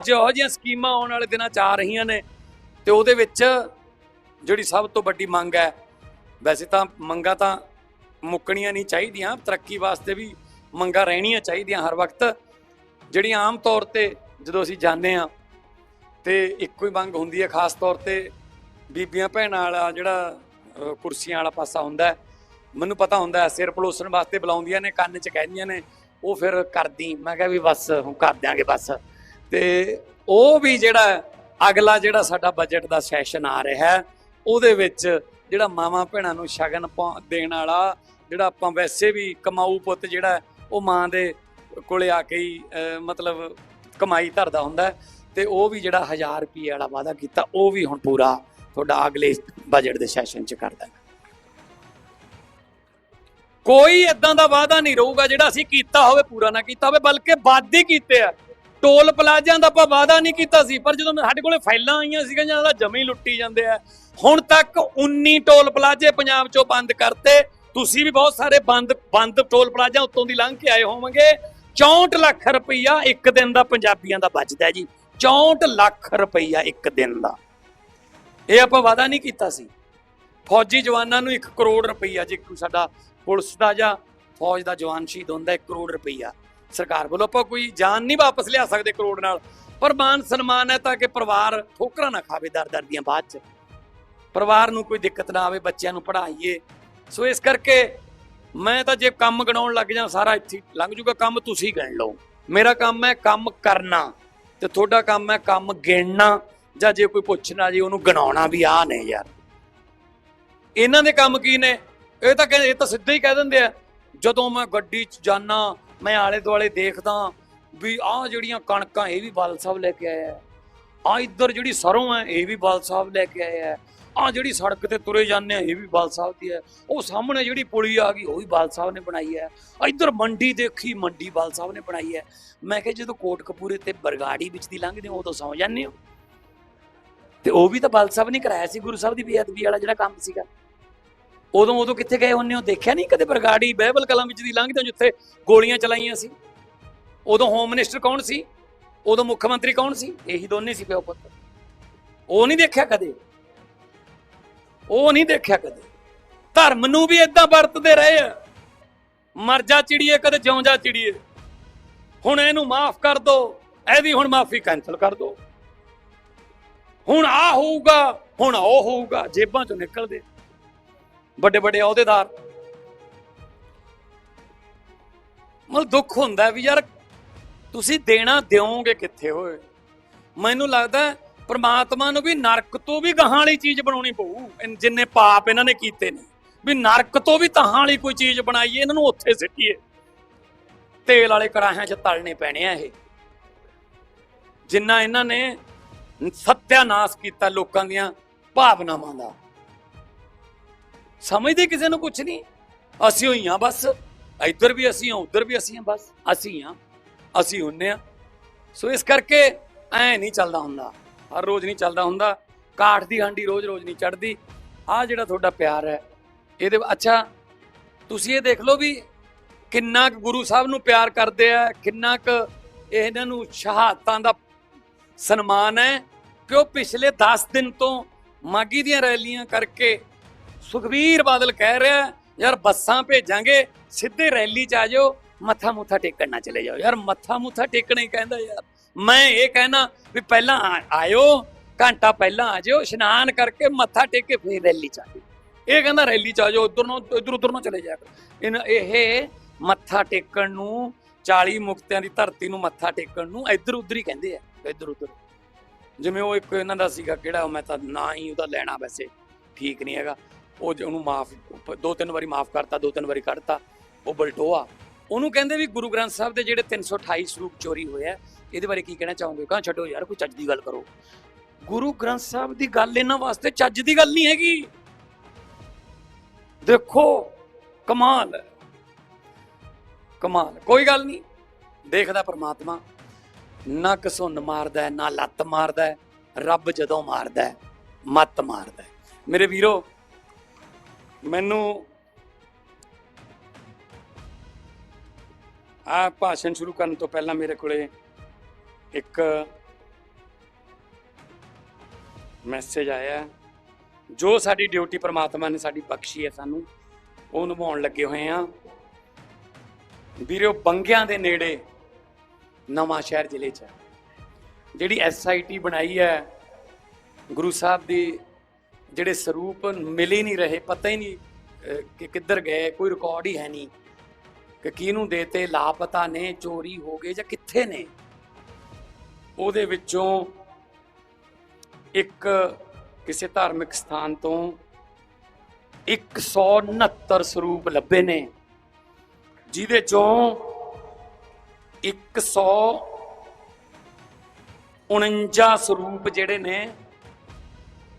ਜਿਹੋ ਜਿਹੀਆਂ ਸਕੀਮਾਂ ਆਉਣ ਵਾਲੇ ਦਿਨਾਂ ਚ ਆ ਰਹੀਆਂ ਨੇ ਤੇ ਉਹਦੇ ਵਿੱਚ ਜਿਹੜੀ ਸਭ ਤੋਂ ਵੱਡੀ ਮੰਗ ਹੈ, ਵੈਸੇ ਤਾਂ ਮੰਗਾਂ ਤਾਂ ਮੁੱਕਣੀਆਂ ਨਹੀਂ ਚਾਹੀਦੀਆਂ, ਤਰੱਕੀ ਵਾਸਤੇ ਵੀ ਮੰਗਾਂ ਰਹਿਣੀਆਂ ਚਾਹੀਦੀਆਂ ਹਰ ਵਕਤ। ਜਿਹੜੀਆਂ ਆਮ ਤੌਰ ਤੇ ਜਦੋਂ ਅਸੀਂ ਜਾਂਦੇ ਆ ਤੇ ਇੱਕੋ ਹੀ ਮੰਗ ਹੁੰਦੀ ਹੈ, ਖਾਸ ਤੌਰ ਤੇ ਬੀਬੀਆਂ ਭੈਣਾਂ ਵਾਲਾ ਜਿਹੜਾ ਕੁਰਸੀਆਂ ਵਾਲਾ ਪਾਸਾ ਹੁੰਦਾ ਮੈਨੂੰ ਪਤਾ ਹੁੰਦਾ ਸਿਰ ਪਲੋਸਣ ਵਾਸਤੇ ਬੁਲਾਉਂਦੀਆਂ ਨੇ, ਕੰਨ 'ਚ ਕਹਿੰਦੀਆਂ ਨੇ, ਉਹ ਫਿਰ ਕਰਦੀ। ਮੈਂ ਕਿਹਾ ਵੀ ਬਸ, ਹੁਣ ਕਰ ਦਿਆਂਗੇ ਬਸ। ਤੇ ਉਹ ਵੀ ਜਿਹੜਾ ਅਗਲਾ ਜਿਹੜਾ ਸਾਡਾ ਬਜਟ ਦਾ ਸੈਸ਼ਨ ਆ ਰਿਹਾ ਉਹਦੇ ਵਿੱਚ ਜਿਹੜਾ ਮਾਵਾਂ ਭੈਣਾਂ ਨੂੰ ਸ਼ਗਨ ਪਾ- ਦੇਣ ਵਾਲਾ, ਜਿਹੜਾ ਆਪਾਂ ਵੈਸੇ ਵੀ ਕਮਾਊ ਪੁੱਤ ਜਿਹੜਾ ਉਹ ਮਾਂ ਦੇ ਕੋਲੇ ਆ ਕੇ ਹੀ ਮਤਲਬ ਕਮਾਈ ਧਰਦਾ ਹੁੰਦਾ ਤੇ ਉਹ ਵੀ ਜਿਹੜਾ 1000 ਰੁਪਏ ਵਾਲਾ ਵਾਅਦਾ ਕੀਤਾ, ਉਹ ਵੀ ਹੁਣ ਪੂਰਾ ਤੁਹਾਡਾ ਅਗਲੇ ਬਜਟ ਦੇ ਸੈਸ਼ਨ 'ਚ ਕਰ ਦਾਂਗੇ ਕੋਈ ਇਦਾਂ ਦਾ ਵਾਅਦਾ ਨਹੀਂ ਰਹੂਗਾ ਜਿਹੜਾ ਅਸੀਂ ਕੀਤਾ ਹੋਵੇ, ਪੂਰਾ ਨਾ ਕੀਤਾ ਹੋਵੇ, ਬਲਕਿ ਵਾਅਦੇ ਕੀਤੇ ਆ। ਟੋਲ ਪਲਾਜ਼ਿਆਂ ਦਾ ਆਪਾਂ ਵਾਅਦਾ ਨਹੀਂ ਕੀਤਾ ਸੀ, ਪਰ ਜਦੋਂ ਸਾਡੇ ਕੋਲੇ ਫਾਈਲਾਂ ਆਈਆਂ ਸੀਗੀਆਂ, ਜਾਂ ਉਹਦਾ ਜਮੀ ਲੁੱਟੀ ਜਾਂਦੇ ਆ, ਹੁਣ ਤੱਕ 19 ਟੋਲ ਪਲਾਜ਼ੇ ਪੰਜਾਬ 'ਚੋਂ ਬੰਦ ਕਰਤੇ। ਤੁਸੀਂ ਵੀ ਬਹੁਤ ਸਾਰੇ ਬੰਦ ਬੰਦ ਟੋਲ ਪਲਾਜ਼ਾ ਉੱਤੋਂ ਦੀ ਲੰਘ ਕੇ ਆਏ ਹੋਵੋਗੇ। 64 ਲੱਖ ਰੁਪਈਆ ਇੱਕ ਦਿਨ ਦਾ ਪੰਜਾਬੀਆਂ ਦਾ ਬਚਦਾ ਜੀ। 64 ਲੱਖ ਰੁਪਈਆ ਇੱਕ ਦਿਨ ਦਾ। ਇਹ ਆਪਾਂ ਵਾਅਦਾ ਨਹੀਂ ਕੀਤਾ ਸੀ। ਫੌਜੀ ਜਵਾਨਾਂ ਨੂੰ 1 ਕਰੋੜ ਰੁਪਈਆ, ਜੇ ਕੋਈ ਸਾਡਾ ਪੁਲਿਸ ਦਾ ਜਾਂ ਫੌਜ ਦਾ ਜਵਾਨ ਸ਼ਹੀਦ ਹੁੰਦਾ 1 ਕਰੋੜ ਰੁਪਈਆ। ਸਰਕਾਰ ਵੱਲੋਂ ਆਪਾਂ ਕੋਈ ਜਾਨ ਨਹੀਂ ਵਾਪਸ ਲਿਆ ਸਕਦੇ ਕਰੋੜ ਨਾਲ। ਪਰ ਮਾਨ ਸਨਮਾਨ ਹੈ ਤਾਂ ਕਿ ਪਰਿਵਾਰ ਠੋਕਰਾਂ ਨਾ ਖਾਵੇ ਦਰ ਦਰ ਦੀਆਂ ਬਾਅਦ ਚ। ਪਰਿਵਾਰ ਨੂੰ ਕੋਈ ਦਿੱਕਤ ਨਾ ਆਵੇ, ਬੱਚਿਆਂ ਨੂੰ ਪੜ੍ਹਾਈਏ। ਸੋ ਇਸ ਕਰਕੇ ਮੈਂ ਤਾਂ ਜੇ ਕੰਮ ਗਣਾਉਣ ਲੱਗ ਜਾ ਸਾਰਾ ਇੱਥੇ ਲੰਘ ਜੂਗਾ, ਕੰਮ ਤੁਸੀਂ ਗਿਣ ਲਓ। ਮੇਰਾ ਕੰਮ ਹੈ ਕੰਮ ਕਰਨਾ ਤੇ ਤੁਹਾਡਾ ਕੰਮ ਹੈ ਕੰਮ ਗਿਣਨਾ। ਜਾਂ ਜੇ ਕੋਈ ਪੁੱਛਣਾ ਜੀ, ਉਹਨੂੰ ਗਣਾਉਣਾ ਵੀ ਆ ਨੇ ਯਾਰ। ਇਹਨਾਂ ਦੇ ਕੰਮ ਕੀ ਨੇ? ਇਹ ਤਾਂ ਕਹਿੰਦੇ ਇਹ ਤਾਂ ਸਿੱਧਾ ਹੀ ਕਹਿ ਦਿੰਦੇ ਆ, ਜਦੋਂ ਮੈਂ ਗੱਡੀ 'ਚ ਜਾਣਾ ਮੈਂ ਆਲੇ ਦੁਆਲੇ ਦੇਖਦਾ ਵੀ ਆਹ ਜਿਹੜੀਆਂ ਕਣਕਾਂ, ਇਹ ਵੀ ਬਾਲ ਸਾਹਿਬ ਲੈ ਕੇ ਆਇਆ ਆ ਇੱਧਰ ਜਿਹੜੀ ਸਰੋਂ ਹੈ, ਇਹ ਵੀ ਬਾਲ ਸਾਹਿਬ ਲੈ ਕੇ ਆਏ ਆ ਆ ਜਿਹੜੀ ਸੜਕ ਤੇ ਤੁਰੇ ਜਾਂਦੇ ਆ ਇਹ ਵੀ ਬਾਲ ਸਾਹਿਬ ਦੀ ਹੈ। ਉਹ ਸਾਹਮਣੇ ਜਿਹੜੀ ਪੁਲੀ ਆ ਗਈ, ਉਹ ਵੀ ਬਾਲ ਸਾਹਿਬ ਨੇ ਬਣਾਈ ਹੈ। ਇੱਧਰ ਮੰਡੀ ਦੇਖੀ, ਮੰਡੀ ਬਾਲ ਸਾਹਿਬ ਨੇ ਬਣਾਈ ਹੈ। ਮੈਂ ਕਿਹਾ ਜਦੋਂ ਕੋਟ ਕਪੂਰੇ ਤੇ ਬਰਗਾੜੀ ਵਿੱਚ ਦੀ ਲੰਘਦੇ ਹੋ, ਉਦੋਂ ਸੌ ਜਾਂਦੇ ਹੋ। ਤੇ ਉਹ ਵੀ ਤਾਂ ਬਾਲ ਸਾਹਿਬ ਨੇ ਕਰਾਇਆ ਸੀ, ਗੁਰੂ ਸਾਹਿਬ ਦੀ ਬੇਅਦਬੀ ਵਾਲਾ ਜਿਹੜਾ ਕੰਮ ਸੀਗਾ। ਉਦੋਂ ਉਦੋਂ ਕਿੱਥੇ ਗਏ ਹੁੰਨੇ ਹੋ? ਦੇਖਿਆ ਨਹੀਂ ਕਦੇ ਬਰਗਾੜੀ ਬਾਈਬਲ ਕਲਾਂ ਵਿੱਚ ਦੀ ਲੰਘਦੇ ਹੋ ਜਿੱਥੇ ਗੋਲੀਆਂ ਚਲਾਈਆਂ ਸੀ? ਉਦੋਂ ਹੋਮ ਮਿਨਿਸਟਰ ਕੌਣ ਸੀ? ਉਦੋਂ ਮੁੱਖ ਮੰਤਰੀ ਕੌਣ ਸੀ? ਇਹੀ ਦੋਨੇ ਸੀ ਪਿਓ ਪੁੱਤ। ਉਹ ਨਹੀਂ ਦੇਖਿਆ ਕਦੇ? ਉਹ ਨਹੀਂ ਦੇਖਿਆ ਕਦੇ? ਧਰਮ ਨੂੰ ਵੀ ਇਦਾਂ ਵਰਤਦੇ ਰਹੇ ਆ। ਮਰ ਜਾ ਚਿੜੀਏ, ਕਦੇ ਜਿਉਂ ਜਾ ਚਿੜੀਏ। ਹੁਣ ਇਹਨੂੰ ਮਾਫ ਕਰ ਦੋ। ਇਹਦੀ ਹੁਣ ਮਾਫੀ ਕੈਨਸਲ ਕਰ ਦੋ। ਹੁਣ ਆ ਹੋਊਗਾ, ਹੁਣ ਉਹ ਹੋਊਗਾ, ਜੇਬਾਂ ਚੋਂ ਨਿਕਲਦੇ। ਵੱਡੇ ਵੱਡੇ ਅਹੁਦੇਦਾਰ। ਮਤਲਬ ਦੁੱਖ ਹੁੰਦਾ ਵੀ ਯਾਰ ਤੁਸੀਂ ਦੇਣਾ ਦਿਓਗੇ ਕਿੱਥੇ ਹੋਏ ਮੈਨੂੰ ਲੱਗਦਾ ਪਰਮਾਤਮਾ ਨੂੰ ਵੀ ਨਰਕ ਤੋਂ ਵੀ ਗਾਹਾਂ ਵਾਲੀ ਚੀਜ਼ ਬਣਾਉਣੀ ਪਊ। ਜਿੰਨੇ ਪਾਪ ਇਹਨਾਂ ਨੇ ਕੀਤੇ ਨੇ। ਵੀ ਨਰਕ ਤੋਂ ਵੀ ਤਹਾਂ ਵਾਲੀ ਕੋਈ ਚੀਜ਼ ਬਣਾਈਏ, ਇਹਨਾਂ ਨੂੰ ਉੱਥੇ ਸਿੱਟੀਏ। ਤੇਲ ਵਾਲੇ ਕੜਾਹਿਆਂ 'ਚ ਤਲਣੇ ਪੈਣੇ ਆ ਇਹ। ਜਿੰਨਾ ਇਹਨਾਂ ਨੇ ਸਤਿਆਨਾਸ਼ ਕੀਤਾ ਲੋਕਾਂ ਦੀਆਂ ਭਾਵਨਾਵਾਂ ਦਾ। ਸਮਝਦੇ ਕਿਸੇ ਨੂੰ ਕੁਝ ਨਹੀਂ। ਅਸੀਂ ਹੋਈ ਆ ਬਸ। ਇੱਧਰ ਵੀ ਅਸੀਂ ਆ ਉੱਧਰ ਵੀ ਅਸੀਂ ਆ ਬਸ ਅਸੀਂ ਆ ਅਸੀਂ ਹੁੰਨੇ ਆ ਸੋ ਇਸ ਕਰਕੇ ਐ ਨਹੀਂ ਚੱਲਦਾ ਹੁੰਦਾ। ਹਰ ਰੋਜ਼ ਨਹੀਂ ਚੱਲਦਾ ਹੁੰਦਾ। ਕਾਠ ਦੀ ਹਾਂਡੀ ਰੋਜ਼ ਰੋਜ਼ ਨਹੀਂ ਚੜਦੀ ਆ ਜਿਹੜਾ ਤੁਹਾਡਾ ਪਿਆਰ ਹੈ, ਇਹਦੇ ਅੱਛਾ, ਤੁਸੀਂ ਇਹ ਦੇਖ ਲਓ ਵੀ ਕਿੰਨਾ ਕੁ ਗੁਰੂ ਸਾਹਿਬ ਨੂੰ ਪਿਆਰ ਕਰਦੇ ਆ, ਕਿੰਨਾ ਕੁ ਇਹਨਾਂ ਨੂੰ ਸ਼ਹਾਦਤਾਂ ਦਾ ਸਨਮਾਨ ਹੈ। ਕਿ ਉਹ ਪਿਛਲੇ 10 ਦਿਨ ਤੋਂ ਮਾਗੀ ਦੀਆਂ ਰੈਲੀਆਂ ਕਰਕੇ ਸੁਖਬੀਰ ਬਾਦਲ ਕਹਿ ਰਿਹਾ ਯਾਰ ਬੱਸਾਂ ਭੇਜਾਂਗੇ, ਸਿੱਧੇ ਰੈਲੀ ਚ ਆ ਜਾਓ ਮੱਥਾ ਮੁੱਥਾ ਟੇਕਣ ਨਾ ਚਲੇ ਜਾਓ। ਯਾਰ ਮੱਥਾ ਮੁੱਥਾ ਟੇਕਣਾ ਹੀ ਕਹਿੰਦਾ ਯਾਰ। ਮੈਂ ਇਹ ਕਹਿਣਾ ਵੀ ਪਹਿਲਾਂ ਆ- ਆਇਓ, ਘੰਟਾ ਪਹਿਲਾਂ ਆ ਜਾਓ ਇਸ਼ਨਾਨ ਕਰਕੇ ਮੱਥਾ ਟੇਕ ਕੇ ਫੇਰ ਰੈਲੀ ਚ ਆ ਜਾਓ ਇਹ ਕਹਿੰਦਾ ਰੈਲੀ ਚ ਆ ਜਾਓ, ਉਧਰ ਨੂੰ, ਇਧਰ ਉਧਰ ਨੂੰ ਚਲੇ ਜਾ ਇਹਨਾਂ ਇਹ ਮੱਥਾ ਟੇਕਣ ਨੂੰ 40 ਮੁਕਤਿਆਂ ਦੀ ਧਰਤੀ ਨੂੰ ਮੱਥਾ ਟੇਕਣ ਨੂੰ ਇੱਧਰ ਉੱਧਰ ਹੀ ਕਹਿੰਦੇ ਆ, ਇੱਧਰ ਉੱਧਰ। ਜਿਵੇਂ ਉਹ ਇੱਕ ਇਹਨਾਂ ਦਾ ਸੀਗਾ ਕਿਹੜਾ, ਉਹ ਮੈਂ ਤਾਂ ਨਾ ਹੀ ਉਹਦਾ ਲੈਣਾ ਵੈਸੇ ਠੀਕ ਨਹੀਂ ਹੈਗਾ। ਉਹ ਜੇ ਉਹਨੂੰ ਮਾਫ ਦੋ ਤਿੰਨ ਵਾਰੀ ਮਾਫ ਕਰਤਾ ਦੋ ਤਿੰਨ ਵਾਰੀ ਕੱਢਤਾ ਉਹ ਬਲਟੋਆ। ਉਹਨੂੰ ਕਹਿੰਦੇ ਵੀ ਗੁਰੂ ਗ੍ਰੰਥ ਸਾਹਿਬ ਦੇ ਜਿਹੜੇ 328 ਸਰੂਪ ਚੋਰੀ ਹੋਏ ਇਹਦੇ ਬਾਰੇ ਕੀ ਕਹਿਣਾ ਚਾਹੋਗੇ? ਕਹਾਂ ਛੱਡੋ ਯਾਰ ਕੋਈ ਚੱਜ ਦੀ ਗੱਲ ਕਰੋ। ਗੁਰੂ ਗ੍ਰੰਥ ਸਾਹਿਬ ਦੀ ਗੱਲ ਇਹਨਾਂ ਵਾਸਤੇ ਚੱਜ ਦੀ ਗੱਲ ਨਹੀਂ ਹੈਗੀ। ਦੇਖੋ ਕਮਾਲ ਹੈ। ਕਮਾਲ ਕੋਈ ਗੱਲ ਨਹੀਂ। ਦੇਖਦਾ ਪਰਮਾਤਮਾ। ਨਾ ਕਸੁੰਨ ਮਾਰਦਾ ਹੈ, ਨਾ ਲੱਤ ਮਾਰਦਾ ਹੈ। ਰੱਬ ਜਦੋਂ ਮਾਰਦਾ ਹੈ, ਮੱਤ ਮਾਰਦਾ ਹੈ। ਮੇਰੇ ਵੀਰੋ ਮੈਨੂੰ ਆ ਭਾਸ਼ਣ ਸ਼ੁਰੂ ਕਰਨ ਤੋਂ ਪਹਿਲਾਂ ਮੇਰੇ ਕੋਲੇ ਇੱਕ ਮੈਸੇਜ ਆਇਆ ਜੋ ਸਾਡੀ ਡਿਊਟੀ ਪ੍ਰਮਾਤਮਾ ਨੇ ਸਾਡੀ ਬਖਸ਼ੀ ਹੈ ਸਾਨੂੰ, ਉਹ ਨਿਭਾਉਣ ਲੱਗੇ ਹੋਏ ਆ ਵੀਰੋ, ਬੰਗਿਆਂ ਦੇ ਨੇੜੇ ਨਵਾਂ ਸ਼ਹਿਰ ਜ਼ਿਲ੍ਹੇ 'ਚ ਹੈ। ਜਿਹੜੀ ਐਸਆਈਟੀ ਬਣਾਈ ਹੈ, ਗੁਰੂ ਸਾਹਿਬ ਦੀ ਜਿਹੜੇ ਸਰੂਪ ਮਿਲ ਹੀ ਨਹੀਂ ਰਹੇ, ਪਤਾ ਹੀ ਨਹੀਂ ਕਿ ਕਿੱਧਰ ਗਏ, ਕੋਈ ਰਿਕਾਰਡ ਹੀ ਹੈ ਨਹੀਂ ਕਿ ਕਿਹਨੂੰ ਦੇਤੇ, ਲਾਪਤਾ ਨੇ, ਚੋਰੀ ਹੋ ਗਏ ਜਾਂ ਕਿੱਥੇ ਨੇ। ਉਹਦੇ ਵਿੱਚੋਂ ਇੱਕ ਕਿਸੇ ਧਾਰਮਿਕ ਸਥਾਨ ਤੋਂ 169 ਸਰੂਪ ਲੱਭੇ ਨੇ, ਜਿਹਦੇ ਚੋਂ 149 ਸਰੂਪ ਜਿਹੜੇ ਨੇ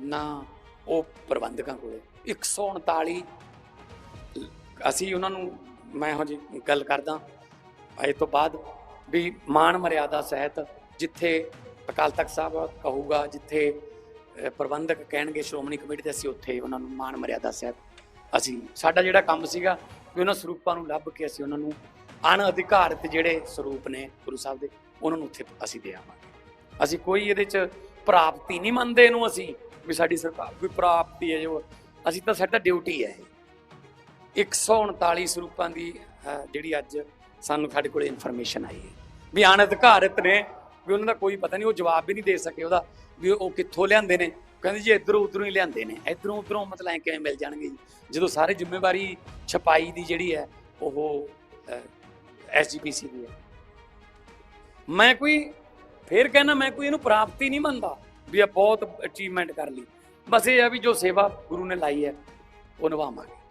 ਨਾ ਉਹ ਪ੍ਰਬੰਧਕਾਂ ਕੋਲੇ। 139 ਅਸੀਂ ਉਹਨਾਂ ਨੂੰ ਮੈਂ ਇਹੋ ਜਿਹੀ ਗੱਲ ਕਰਦਾ ਇਹ ਤੋਂ ਬਾਅਦ ਵੀ ਮਾਣ ਮਰਿਆਦਾ ਸਹਿਤ ਜਿੱਥੇ ਅਕਾਲ ਤਖਤ ਸਾਹਿਬ ਕਹੂਗਾ, ਜਿੱਥੇ ਪ੍ਰਬੰਧਕ ਕਹਿਣਗੇ, ਸ਼੍ਰੋਮਣੀ ਕਮੇਟੀ ਤੇ ਅਸੀਂ ਉੱਥੇ ਉਹਨਾਂ ਨੂੰ ਮਾਣ ਮਰਿਆਦਾ ਸਹਿਤ ਅਸੀਂ, ਸਾਡਾ ਜਿਹੜਾ ਕੰਮ ਸੀਗਾ ਵੀ ਉਹਨਾਂ ਸਰੂਪਾਂ ਨੂੰ ਲੱਭ ਕੇ ਅਸੀਂ ਉਹਨਾਂ ਨੂੰ ਅਣਅਧਿਕਾਰਤ ਜਿਹੜੇ ਸਰੂਪ ਨੇ ਗੁਰੂ ਸਾਹਿਬ ਦੇ, ਉਹਨਾਂ ਨੂੰ ਉੱਥੇ ਅਸੀਂ ਦੇ ਆਵਾਂਗੇ। ਅਸੀਂ ਕੋਈ ਇਹਦੇ ਚ ਪ੍ਰਾਪਤੀ ਨਹੀਂ ਮੰਨਦੇ ਇਹਨੂੰ ਅਸੀਂ। ਵੀ ਸਾਡੀ ਸਰਕਾਰ ਕੋਈ ਪ੍ਰਾਪਤੀ ਹੈ ਜੋ ਅਸੀਂ ਤਾਂ ਸਾਡਾ ਡਿਊਟੀ ਹੈ ਇਹ। 139 ਸਰੂਪਾਂ ਦੀ ਜਿਹੜੀ ਅੱਜ ਸਾਨੂੰ ਸਾਡੇ ਕੋਲ ਇਨਫੋਰਮੇਸ਼ਨ ਆਈ ਹੈ। ਵੀ ਅਣਅਧਿਕਾਰਤ ਨੇ, ਵੀ ਉਹਨਾਂ ਦਾ ਕੋਈ ਪਤਾ ਨਹੀਂ, ਉਹ ਜਵਾਬ ਵੀ ਨਹੀਂ ਦੇ ਸਕੇ ਉਹਦਾ, ਵੀ ਉਹ ਕਿੱਥੋਂ ਲਿਆਂਦੇ ਨੇ। ਕਹਿੰਦੇ ਜੀ ਇਧਰੋਂ ਉਧਰੋਂ ਹੀ ਲਿਆਂਦੇ ਨੇ। ਇਧਰੋਂ ਉਧਰੋਂ ਮਤਲਬ ਐ ਕਿਵੇਂ ਮਿਲ ਜਾਣਗੇ ਜੀ? ਜਦੋਂ ਸਾਰੇ ਜ਼ਿੰਮੇਵਾਰੀ ਛਪਾਈ ਦੀ ਜਿਹੜੀ ਹੈ, ਉਹ ਐਸਜੀਪੀਸੀ ਦੀ ਹੈ। ਮੈਂ ਕੋਈ, ਫੇਰ ਕਹਿੰਦਾ ਮੈਂ ਕੋਈ ਇਹਨੂੰ ਪ੍ਰਾਪਤੀ ਨਹੀਂ ਮੰਨਦਾ। ਵੀ ਇਹ ਬਹੁਤ ਅਚੀਵਮੈਂਟ ਕਰ ਲਈ। ਬਸ ਇਹ ਆ ਵੀ ਜੋ ਸੇਵਾ ਗੁਰੂ ਨੇ ਲਾਈ ਹੈ, ਉਹ ਨਿਭਾਵਾਂਗੇ।